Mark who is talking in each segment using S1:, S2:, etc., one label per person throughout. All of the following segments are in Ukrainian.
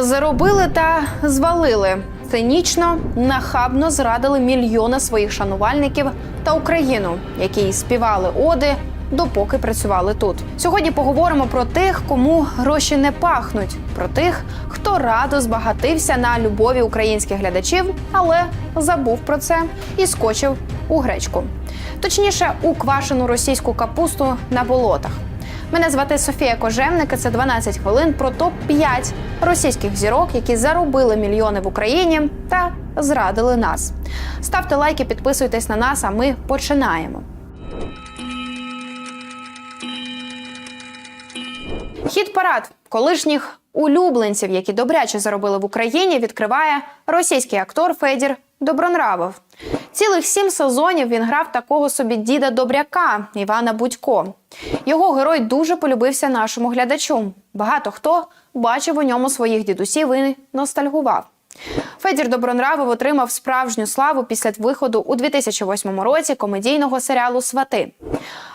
S1: Заробили та звалили. Цинічно, нахабно зрадили мільйони своїх шанувальників та Україну, які співали оди, допоки працювали тут. Сьогодні поговоримо про тих, кому гроші не пахнуть, про тих, хто радо збагатився на любові українських глядачів, але забув про це і скочив у гречку. Точніше, у квашену російську капусту на болотах. Мене звати Софія Кожевник. і Це 12 хвилин про топ 5 російських зірок, які заробили мільйони в Україні та зрадили нас. Ставте лайки, підписуйтесь на нас. А ми починаємо. Хіт парад колишніх улюбленців, які добряче заробили в Україні, відкриває російський актор Федір Добронравов. Цілих сім сезонів він грав такого собі діда добряка Івана Будько. Його герой дуже полюбився нашому глядачу. Багато хто бачив у ньому своїх дідусів і ностальгував. Федір Добронравов отримав справжню славу після виходу у 2008 році комедійного серіалу Свати.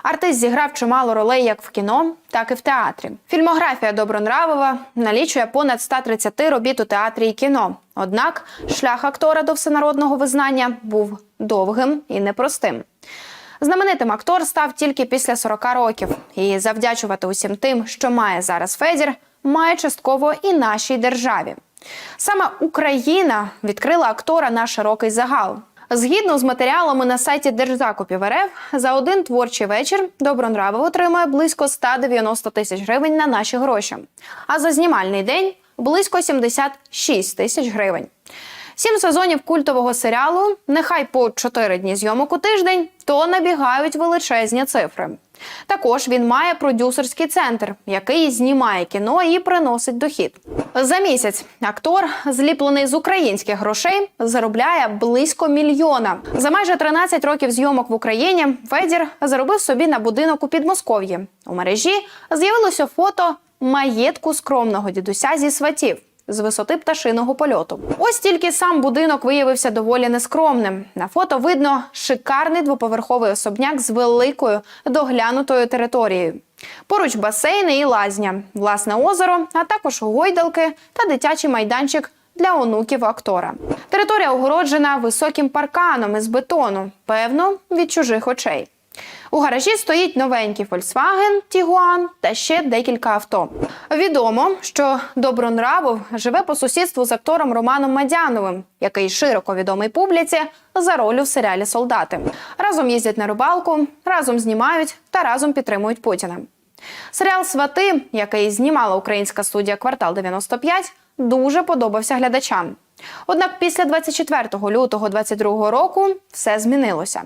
S1: Артист зіграв чимало ролей як в кіно, так і в театрі. Фільмографія Добронравова налічує понад 130 робіт у театрі і кіно. Однак шлях актора до всенародного визнання був довгим і непростим. Знаменитим актор став тільки після 40 років, і завдячувати усім тим, що має зараз Федір, має частково і нашій державі. Саме Україна відкрила актора на широкий загал. Згідно з матеріалами на сайті Держзакупів РФ, за один творчий вечір Добронравов отримує близько 190 тисяч гривень на наші гроші, а за знімальний день близько 76 тисяч гривень. Сім сезонів культового серіалу, нехай по 4 дні зйомок у тиждень, то набігають величезні цифри. Також він має продюсерський центр, який знімає кіно і приносить дохід. За місяць актор, зліплений з українських грошей, заробляє близько мільйона. За майже 13 років зйомок в Україні Федір заробив собі на будинок у Підмосков'ї. У мережі з'явилося фото маєтку скромного дідуся зі сватів з висоти пташиного польоту. Ось тільки сам будинок виявився доволі нескромним. На фото видно шикарний двоповерховий особняк з великою доглянутою територією. Поруч басейни і лазня, власне озеро, а також гойдалки та дитячий майданчик для онуків актора. Територія огороджена високим парканом із бетону, певно, від чужих очей. У гаражі стоїть новенький Volkswagen Tiguan та ще декілька авто. Відомо, що Добронравов живе по сусідству з актором Романом Мадяновим, який широко відомий публіці за роль у серіалі Солдати. Разом їздять на рибалку, разом знімають та разом підтримують Путіна. Серіал Свати, який знімала українська студія Квартал 95, дуже подобався глядачам. Однак після 24 лютого 22 року все змінилося.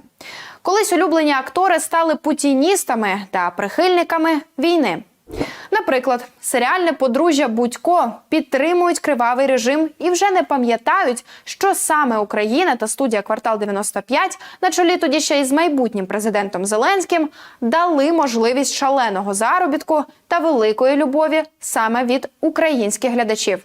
S1: Колись улюблені актори стали путіністами та прихильниками війни. Наприклад, серіальне подружжя Будько підтримують кривавий режим і вже не пам'ятають, що саме Україна та студія Квартал 95 на чолі тоді ще із майбутнім президентом Зеленським дали можливість шаленого заробітку та великої любові саме від українських глядачів.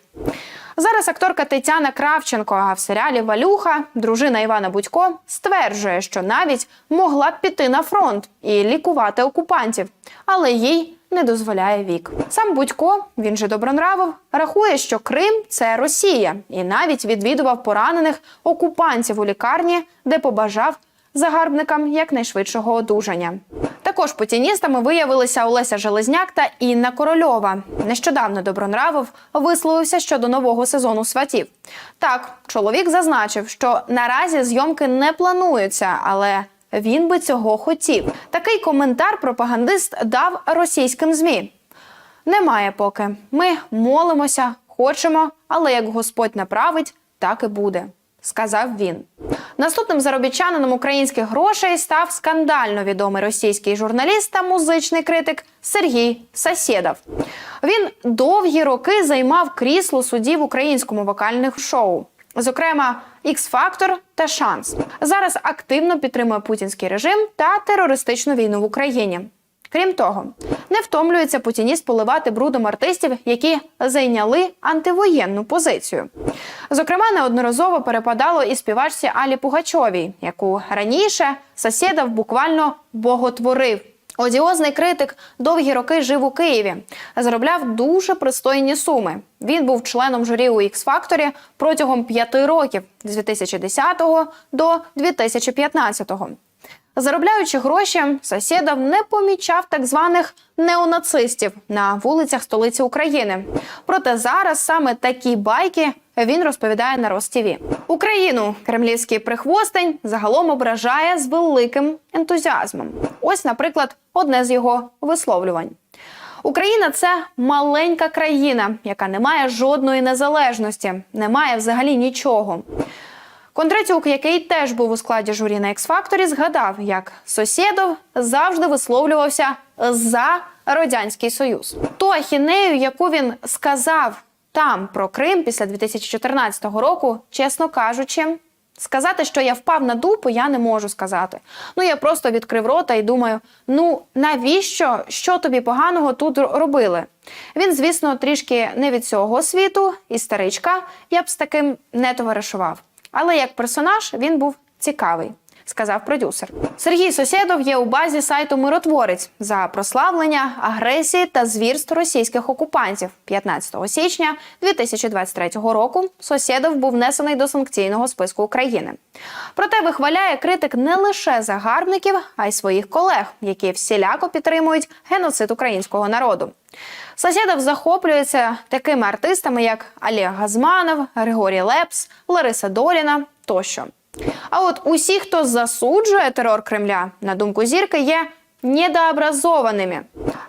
S1: Зараз акторка Тетяна Кравченко, а в серіалі Валюха, дружина Івана Будько, стверджує, що навіть могла б піти на фронт і лікувати окупантів, але їй не дозволяє вік. Сам Будько, він же Добронравов, рахує, що Крим це Росія, і навіть відвідував поранених окупантів у лікарні, де побажав загарбникам якнайшвидшого одужання. Також путіністами виявилися Олеся Железняк та Інна Корольова. Нещодавно Добронравов висловився щодо нового сезону сватів. Так, чоловік зазначив, що наразі зйомки не плануються, але він би цього хотів. Такий коментар пропагандист дав російським змі. Немає поки. Ми молимося, хочемо, але як Господь направить, так і буде. Сказав він. Наступним заробітчанином українських грошей став скандально відомий російський журналіст та музичний критик Сергій Сасєдов. Він довгі роки займав крісло судді в українському вокальних шоу, зокрема X-Factor та Шанс. Зараз активно підтримує путінський режим та терористичну війну в Україні. Крім того, не втомлюється путініст поливати брудом артистів, які зайняли антивоєнну позицію. Зокрема, неодноразово перепадало і співачці Алі Пугачовій, яку раніше Сасєдов буквально боготворив. Одіозний критик довгі роки жив у Києві, заробляв дуже пристойні суми. Він був членом журі у x факторі протягом п'яти років з 2010 до 2015. Заробляючи гроші, Сосєдов не помічав так званих неонацистів на вулицях столиці України. Проте зараз саме такі байки він розповідає на Ростіві. Україну кремлівський прихвостень загалом ображає з великим ентузіазмом. Ось, наприклад, одне з його висловлювань. Україна це маленька країна, яка не має жодної незалежності, не має взагалі нічого. Кондратюк, який теж був у складі журі на X-Factor, згадав, як Сосєдов завжди висловлювався за радянський союз. Ту ахінею, яку він сказав там про Крим після 2014 року, чесно кажучи. Сказати, що я впав на дупу, я не можу сказати. Ну я просто відкрив рота і думаю: ну навіщо що тобі поганого тут робили? Він, звісно, трішки не від цього світу, істеричка, я б з таким не товаришував. Але як персонаж він був цікавий. Сказав продюсер Сергій Сосєдов є у базі сайту Миротворець за прославлення агресії та звірств російських окупантів 15 січня 2023 року. Сосєдов був внесений до санкційного списку України. Проте вихваляє критик не лише загарбників, а й своїх колег, які всіляко підтримують геноцид українського народу. Сосєдов захоплюється такими артистами, як Олег Газманов, Григорій Лепс, Лариса Доліна тощо. А от усі, хто засуджує терор Кремля, на думку зірки, є недообразованими.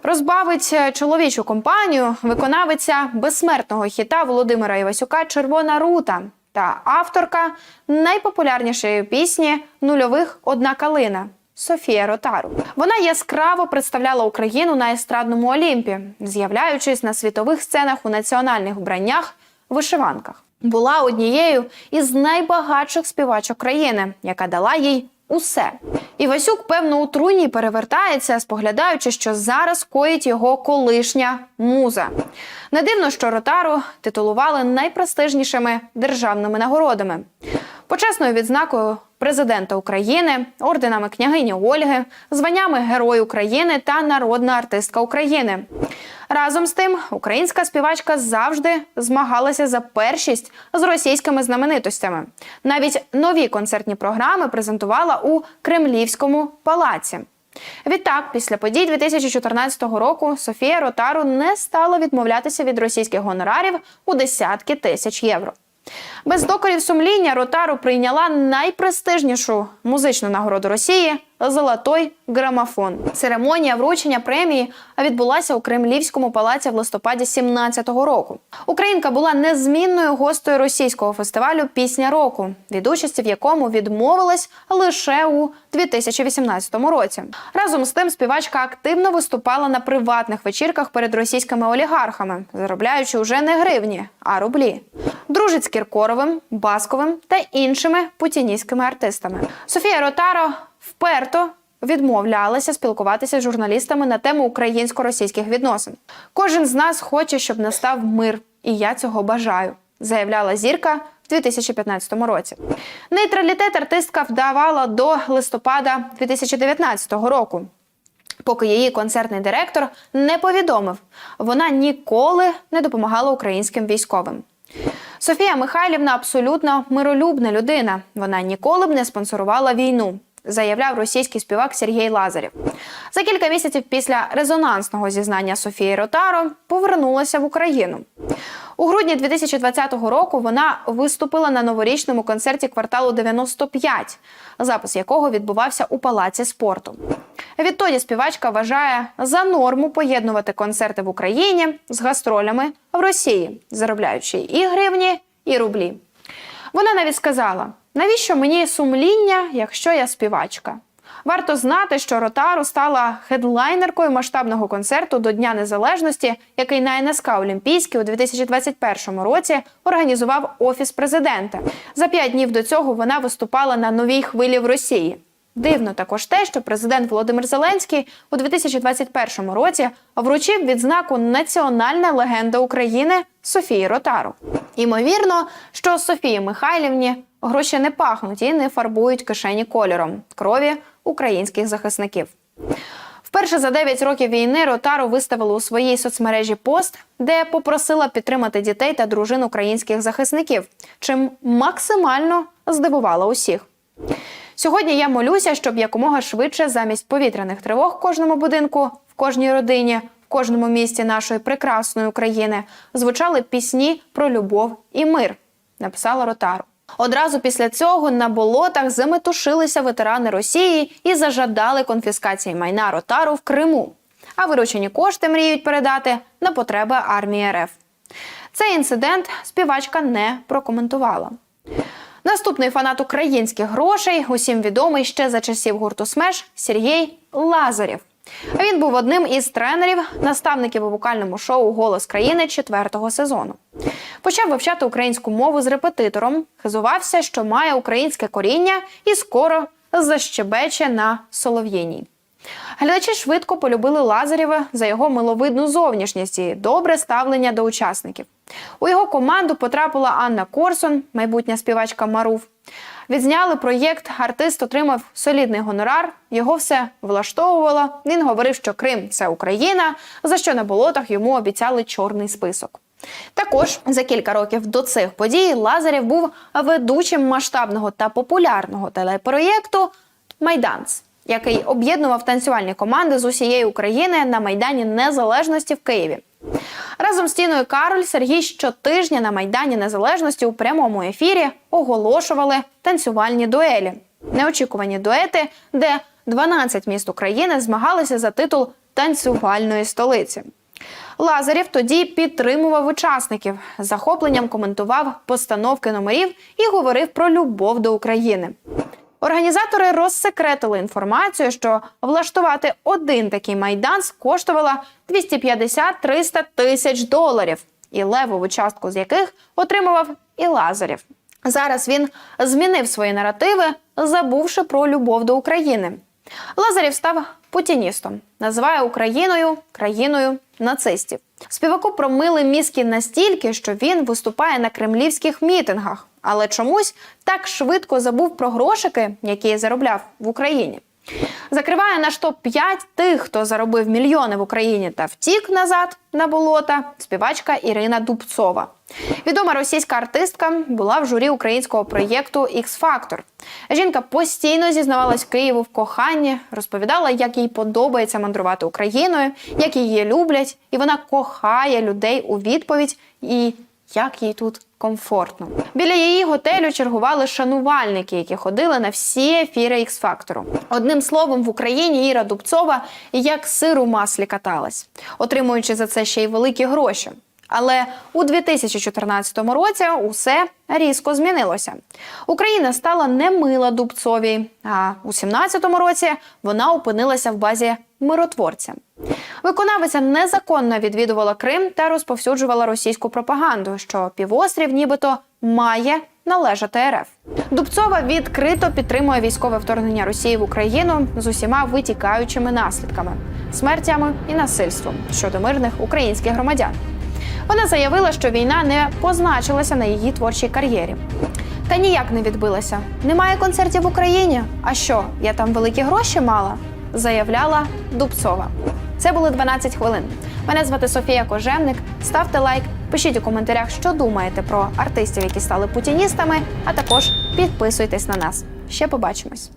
S1: Розбавить е, чоловічу компанію виконавиця безсмертного хіта Володимира Івасюка Червона рута та авторка найпопулярнішої пісні нульових Одна калина. Софія Ротару. Вона яскраво представляла Україну на естрадному Олімпі, з'являючись на світових сценах у національних вбраннях вишиванках. Була однією із найбагатших співачок країни, яка дала їй усе. Івасюк, певно, у труні перевертається, споглядаючи, що зараз коїть його колишня муза. Не дивно, що Ротару титулували найпрестижнішими державними нагородами. Почесною відзнакою президента України, орденами княгині Ольги, званнями Герой України та народна артистка України. Разом з тим, українська співачка завжди змагалася за першість з російськими знаменитостями. Навіть нові концертні програми презентувала у Кремлівському палаці. Відтак, після подій 2014 року Софія Ротару не стала відмовлятися від російських гонорарів у десятки тисяч євро. Без докорів сумління Ротару прийняла найпрестижнішу музичну нагороду Росії Золотой грамофон. Церемонія вручення премії відбулася у Кремлівському палаці в листопаді 17-го року. Українка була незмінною гостею російського фестивалю Пісня року, від участі в якому відмовилась лише у 2018 році. Разом з тим співачка активно виступала на приватних вечірках перед російськими олігархами, заробляючи вже не гривні, а рублі. Дружить з Кіркоровим, Басковим та іншими путіністськими артистами. Софія Ротаро вперто відмовлялася спілкуватися з журналістами на тему українсько-російських відносин. Кожен з нас хоче, щоб настав мир, і я цього бажаю, заявляла зірка. в 2015 році нейтралітет артистка вдавала до листопада 2019 року, поки її концертний директор не повідомив, вона ніколи не допомагала українським військовим. Софія Михайлівна абсолютно миролюбна людина. Вона ніколи б не спонсорувала війну. Заявляв російський співак Сергій Лазарєв. За кілька місяців після резонансного зізнання Софії Ротаро повернулася в Україну. У грудні 2020 року вона виступила на новорічному концерті кварталу 95, запис якого відбувався у палаці спорту. Відтоді співачка вважає за норму поєднувати концерти в Україні з гастролями в Росії, заробляючи і гривні, і рублі. Вона навіть сказала: навіщо мені сумління, якщо я співачка? Варто знати, що Ротару стала хедлайнеркою масштабного концерту до Дня Незалежності, який на НСК Олімпійський у 2021 році організував офіс президента. За п'ять днів до цього вона виступала на новій хвилі в Росії. Дивно також те, що президент Володимир Зеленський у 2021 році вручив відзнаку Національна легенда України Софії Ротару. Імовірно, що Софії Михайлівні гроші не пахнуть і не фарбують кишені кольором крові українських захисників. Вперше за 9 років війни Ротару виставила у своїй соцмережі пост, де попросила підтримати дітей та дружин українських захисників, чим максимально здивувала усіх. Сьогодні я молюся, щоб якомога швидше замість повітряних тривог в кожному будинку, в кожній родині, в кожному місті нашої прекрасної України звучали пісні про любов і мир, написала Ротару. Одразу після цього на болотах заметушилися ветерани Росії і зажадали конфіскації майна Ротару в Криму. А виручені кошти мріють передати на потреби армії РФ. Цей інцидент співачка не прокоментувала. Наступний фанат українських грошей, усім відомий ще за часів гурту Смеш Сергій Лазарєв. Він був одним із тренерів, наставників у вокальному шоу Голос країни четвертого сезону. Почав вивчати українську мову з репетитором, хизувався, що має українське коріння і скоро защебече на солов'їній. Глядачі швидко полюбили Лазарєва за його миловидну зовнішність і добре ставлення до учасників. У його команду потрапила Анна Корсун, майбутня співачка Марув. Відзняли проєкт, артист отримав солідний гонорар, його все влаштовувало. Він говорив, що Крим це Україна, за що на болотах йому обіцяли чорний список. Також за кілька років до цих подій Лазарєв був ведучим масштабного та популярного телепроєкту Майданц, який об'єднував танцювальні команди з усієї України на Майдані Незалежності в Києві. Разом з Тіною Кароль Сергій щотижня на Майдані Незалежності у прямому ефірі оголошували танцювальні дуелі. Неочікувані дуети, де 12 міст України змагалися за титул танцювальної столиці. Лазарєв тоді підтримував учасників, захопленням коментував постановки номерів і говорив про любов до України. Організатори розсекретили інформацію, що влаштувати один такий майдан коштувало 250-300 тисяч доларів, і левову частку з яких отримував і Лазарєв. Зараз він змінив свої наративи, забувши про любов до України. Лазарєв став путіністом, називає Україною країною нацистів. Співаку промили мізки настільки, що він виступає на кремлівських мітингах, але чомусь так швидко забув про грошики, які заробляв в Україні. Закриває наш топ 5 тих, хто заробив мільйони в Україні та втік назад на болота. Співачка Ірина Дубцова. Відома російська артистка була в журі українського проєкту x Factor. Жінка постійно зізнавалась Києву в коханні, розповідала, як їй подобається мандрувати Україною, як її люблять, і вона кохає людей у відповідь і як їй тут комфортно. Біля її готелю чергували шанувальники, які ходили на всі ефіри x Factor. Одним словом, в Україні Іра Дубцова як сир у маслі каталась, отримуючи за це ще й великі гроші. Але у 2014 році усе різко змінилося. Україна стала немила Дубцовій, а у 2017 році вона опинилася в базі миротворця. Виконавиця незаконно відвідувала Крим та розповсюджувала російську пропаганду, що півострів нібито має належати РФ. Дубцова відкрито підтримує військове вторгнення Росії в Україну з усіма витікаючими наслідками смертями і насильством щодо мирних українських громадян. Вона заявила, що війна не позначилася на її творчій кар'єрі. Та ніяк не відбилася. Немає концертів в Україні. А що, я там великі гроші мала? Заявляла Дубцова. Це були 12 хвилин. Мене звати Софія Кожевник. Ставте лайк, пишіть у коментарях, що думаєте про артистів, які стали путіністами, а також підписуйтесь на нас. Ще побачимось.